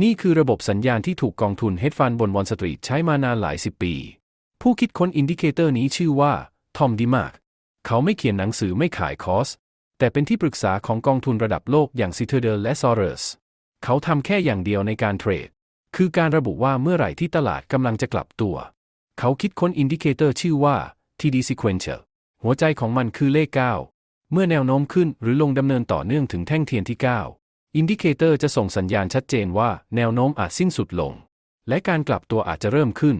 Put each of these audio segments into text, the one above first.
นี่คือระบบสัญญาณที่ถูกกองทุนเฮดฟันบนวอลสตรีทใช้มานานหลายสิบปี ผู้คิดค้นอินดิเคเตอร์นี้ชื่อว่าทอมดิมาร์กเขาไม่เขียนหนังสือไม่ขายคอร์ส แต่เป็นที่ปรึกษาของกองทุนระดับโลกอย่าง Citadel และ Soros เขาทำแค่อย่างเดียวในการเทรด คือการระบุว่าเมื่อไหร่ที่ตลาดกำลังจะกลับตัว เขาคิดค้นอินดิเคเตอร์ชื่อว่า TD Sequential หัวใจของมันคือเลข 9 เมื่อแนวโน้มขึ้นหรือลงดำเนินต่อเนื่องถึงแท่งเทียนที่ 9 อินดิเคเตอร์จะส่งสัญญาณชัดเจนว่าแนวโน้มอาจสิ้นสุดลง และการกลับตัวอาจจะเริ่มขึ้น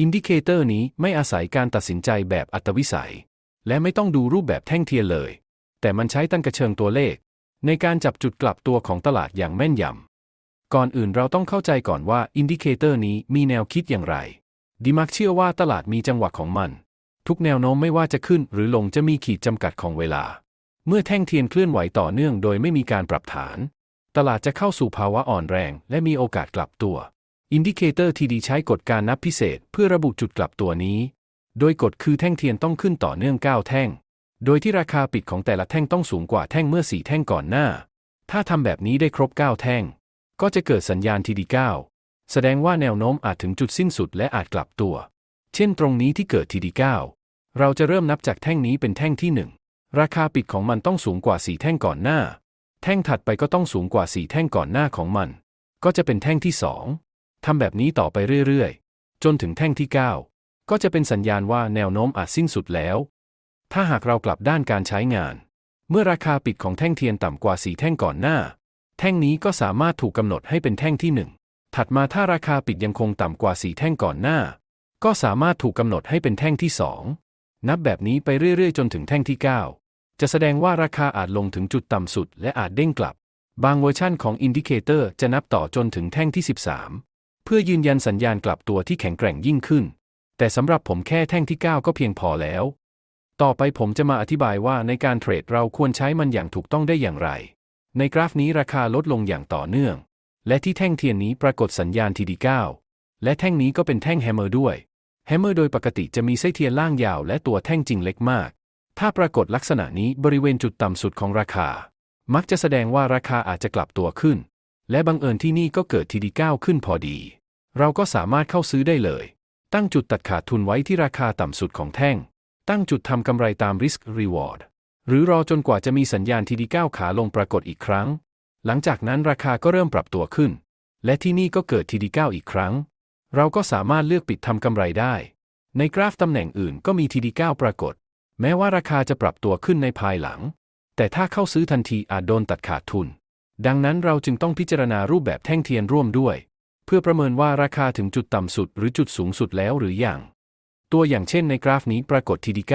อินดิเคเตอร์นี้ไม่อาศัยการตัดสินใจแบบอัตวิสัย และไม่ต้องดูรูปแบบแท่งเทียนเลย แต่มันใช้ตั้งกระเชิงตัวเลข ในการจับจุดกลับตัวของตลาดอย่างแม่นยำ ก่อนอื่นเราต้องเข้าใจก่อนว่าอินดิเคเตอร์นี้มีแนวคิดอย่างไร ดิมักเชื่อว่าตลาดมีจังหวะของมัน ทุกแนวโน้มไม่ว่าจะขึ้นหรือลงจะมีขีดจำกัดของเวลา เมื่อแท่งเทียนเคลื่อนไหวต่อเนื่องโดยไม่มีการปรับฐาน ตลาดจะเข้าสู่ภาวะอ่อนแรง และมีโอกาสกลับตัว อินดิเคเตอร์ทีดีใช้กฎการนับพิเศษเพื่อระบุจุดกลับตัวนี้ โดยกฎคือแท่งเทียนต้องขึ้นต่อเนื่อง 9 แท่ง โดยที่ราคาปิดของแต่ละแท่งต้องสูงกว่าแท่งเมื่อ 4 แท่งก่อนหน้า ถ้าทำแบบนี้ได้ครบ 9 แท่ง ก็จะเกิดสัญญาณทีดี9แสดงว่าแนวโน้มอาจถึงจุดสิ้นสุดและอาจกลับตัว เช่นตรงนี้ที่เกิดทีดี9เราจะเริ่มนับจากแท่งนี้เป็นแท่งที่ 1 ราคาปิดของมันต้องสูงกว่า 4 แท่งก่อนหน้า แท่งถัดไปก็ต้องสูงกว่า4แท่งก่อนหน้าของมัน ก็จะเป็นแท่งที่2ทำแบบนี้ต่อไปเรื่อยๆ จนถึงแท่งที่ 9 ก็จะเป็นสัญญาณว่าแนวโน้มอาจสิ้นสุดแล้ว ถ้าหากเรากลับด้านการใช้งาน เมื่อราคาปิดของแท่งเทียนต่ำกว่า4แท่งก่อนหน้า แท่งนี้ก็สามารถถูกกำหนดให้เป็นแท่งที่ 1 ถัดมาถ้าราคาปิดยังคงต่ำกว่า4แท่งก่อนหน้า ก็สามารถถูกกำหนดให้เป็นแท่งที่ 2 นับแบบนี้ไปเรื่อยๆ จนถึงแท่งที่ 9 จะแสดงว่าราคาอาจลงถึงจุดต่ำสุดและอาจเด้งกลับ บางเวอร์ชั่นของอินดิเคเตอร์จะนับต่อจนถึงแท่งที่ 13 เพื่อยืนยันสัญญาณกลับตัวที่แข็งแกร่งยิ่งขึ้น แต่สำหรับผมแค่แท่งที่ 9 ก็เพียงพอแล้ว ต่อไปผมจะมาอธิบายว่าในการเทรดเราควรใช้มันอย่างถูกต้องได้อย่างไร ในกราฟนี้ราคาลดลงอย่างต่อเนื่อง และที่แท่งเทียนนี้ปรากฏสัญญาณ TD9 และแท่งนี้ก็เป็นแท่งแฮมเมอร์ด้วยแฮมเมอร์โดยปกติจะมีไส้เทียนล่างยาวและตัวแท่งจริงเล็กมาก ถ้าปรากฏลักษณะนี้บริเวณจุดต่ำสุดของราคา มักจะแสดงว่าราคาอาจจะกลับตัวขึ้น และบังเอิญที่นี่ก็เกิด TD9 ขึ้นพอดี เราก็สามารถเข้าซื้อได้เลย ตั้งจุดตัดขาดทุนไว้ที่ราคาต่ำสุดของแท่ง ตั้งจุดทำกำไรตาม Risk Reward หรือรอจนกว่าจะมีสัญญาณ TD9 ขาลงปรากฏอีกครั้ง หลังจากนั้นราคาก็เริ่มปรับตัวขึ้น และที่นี่ก็เกิด TD9 อีกครั้ง เราก็สามารถเลือกปิดทำกำไรได้ ในกราฟตำแหน่งอื่นก็มี TD9 ปรากฏ แม้ว่าราคาจะปรับตัวขึ้นในภายหลัง แต่ถ้าเข้าซื้อทันทีอาจโดนตัดขาดทุน ดังนั้นเราจึงต้องพิจารณารูปแบบแท่งเทียนร่วมด้วย เพื่อประเมินว่าราคาถึงจุดต่ำสุดหรือจุดสูงสุดแล้วหรือยัง ตัวอย่างเช่นในกราฟนี้ปรากฏ TD9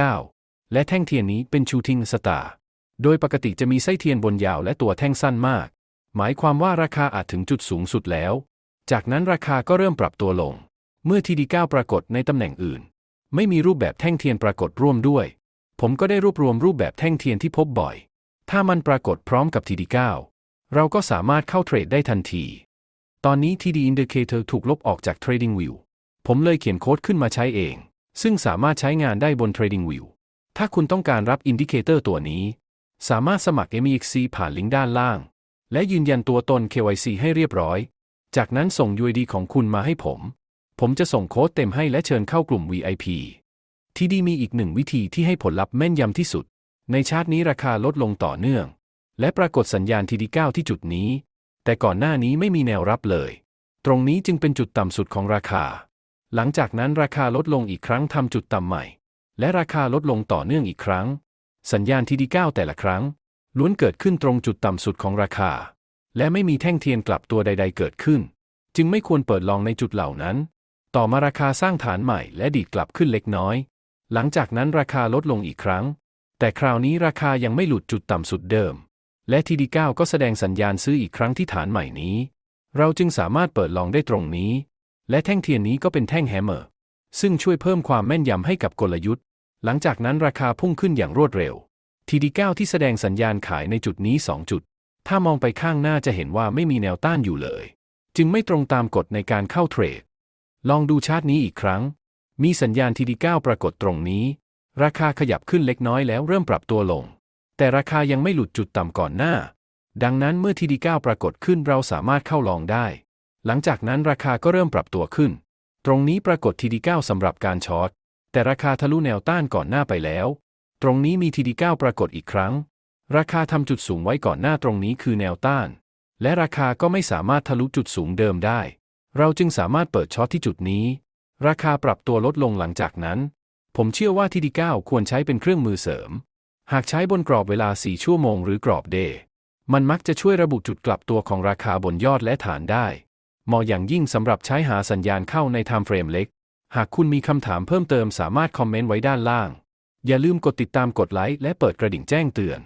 และแท่งเทียนนี้เป็น Shooting Star โดยปกติจะมีไส้เทียนบนยาวและตัวแท่งสั้นมาก หมายความว่าราคาอาจถึงจุดสูงสุดแล้ว จากนั้นราคาก็เริ่มปรับตัวลง เมื่อ TD9 ปรากฏในตำแหน่งอื่น ไม่มีรูปแบบแท่งเทียนปรากฏร่วมด้วย ผมก็ได้รวบรวมรูปแบบแท่งเทียนที่พบบ่อย ถ้ามันปรากฏพร้อมกับ TD9 เราก็สามารถเข้าเทรดได้ทันที ตอนนี้ TD Indicator ถูกลบออกจาก Trading View ผมเลยเขียนโค้ดขึ้นมาใช้เอง ซึ่งสามารถใช้งานได้บน Trading View ถ้าคุณต้องการรับอินดิเคเตอร์ตัวนี้ สามารถสมัคร MEXC ผ่านลิงก์ด้านล่าง และยืนยันตัวตน KYC ให้เรียบร้อย จากนั้นส่ง UID ของคุณมาให้ผม ผมจะส่งโค้ดเต็มให้และเชิญเข้ากลุ่ม VIP ที่ดีมีอีกหนึ่งวิธีที่ให้ผลลัพธ์แม่นยำที่สุด ในชาร์ตนี้ราคาลดลงต่อเนื่อง และปรากฏสัญญาณ TD9 ที่จุดนี้ แต่ก่อนหน้านี้ไม่มีแนวรับเลย ตรงนี้จึงเป็นจุดต่ำสุดของราคา หลังจากนั้นราคาลดลงอีกครั้งทำจุดต่ำใหม่ และราคาลดลงต่อเนื่องอีกครั้ง สัญญาณ TD9 แต่ละครั้ง ล้วนเกิดขึ้นตรงจุดต่ำสุดของราคา และไม่มีแท่งเทียนกลับตัวใด ๆ เกิดขึ้น จึงไม่ควรเปิดลองในจุดเหล่านั้น ต่อมาราคาสร้างฐานใหม่และดีดกลับขึ้นเล็กน้อย หลังจากนั้นราคาลดลงอีกครั้ง แต่คราวนี้ราคายังไม่หลุดจุดต่ำสุดเดิม และ TD9 ก็แสดงสัญญาณซื้ออีกครั้งที่ฐานใหม่นี้ เราจึงสามารถเปิดลองได้ตรงนี้ และแท่งเทียนนี้ก็เป็นแท่งแฮมเมอร์ ซึ่งช่วยเพิ่มความแม่นยำให้กับกลยุทธ์ หลังจากนั้นราคาพุ่งขึ้นอย่างรวดเร็ว TD9 ที่แสดงสัญญาณขายในจุดนี้ 2 จุด ถ้ามองไปข้างหน้าจะเห็นว่าไม่มีแนวต้านอยู่เลย จึงไม่ตรงตามกฎในการเข้าเทรด ลองดูชาร์ตนี้อีกครั้ง มีสัญญาณ TD9 ปรากฏตรงนี้ ราคาขยับขึ้นเล็กน้อยแล้วเริ่มปรับตัวลง แต่ราคายังไม่หลุดจุดต่ำก่อนหน้า ดังนั้นเมื่อ TD9 ปรากฏขึ้นเราสามารถเข้าลองได้ หลังจากนั้นราคาก็เริ่มปรับตัวขึ้น ตรงนี้ปรากฏ TD9 สำหรับการช็อต แต่ราคาทะลุแนวต้านก่อนหน้าไปแล้ว ตรงนี้มี TD9 ปรากฏอีกครั้ง ราคาทำจุดสูงไว้ก่อนหน้าตรงนี้คือแนวต้าน และราคาก็ไม่สามารถทะลุจุดสูงเดิมได้ เราจึงสามารถเปิดช็อตที่จุดนี้ ราคาปรับตัวลดลงหลังจากนั้น ผมเชื่อว่า TD9 ควรใช้เป็นเครื่องมือเสริม หากใช้บนกรอบเวลา 4 ชั่วโมงหรือกรอบเดย์มันมักจะช่วยระบุจุดกลับตัวของราคาบนยอดและฐานได้เหมาะอย่างยิ่งสำหรับใช้หาสัญญาณเข้าในไทม์เฟรมเล็ก หากคุณมีคำถามเพิ่มเติมสามารถคอมเมนต์ไว้ด้านล่าง อย่าลืมกดติดตามกดไลค์และเปิดกระดิ่งแจ้งเตือน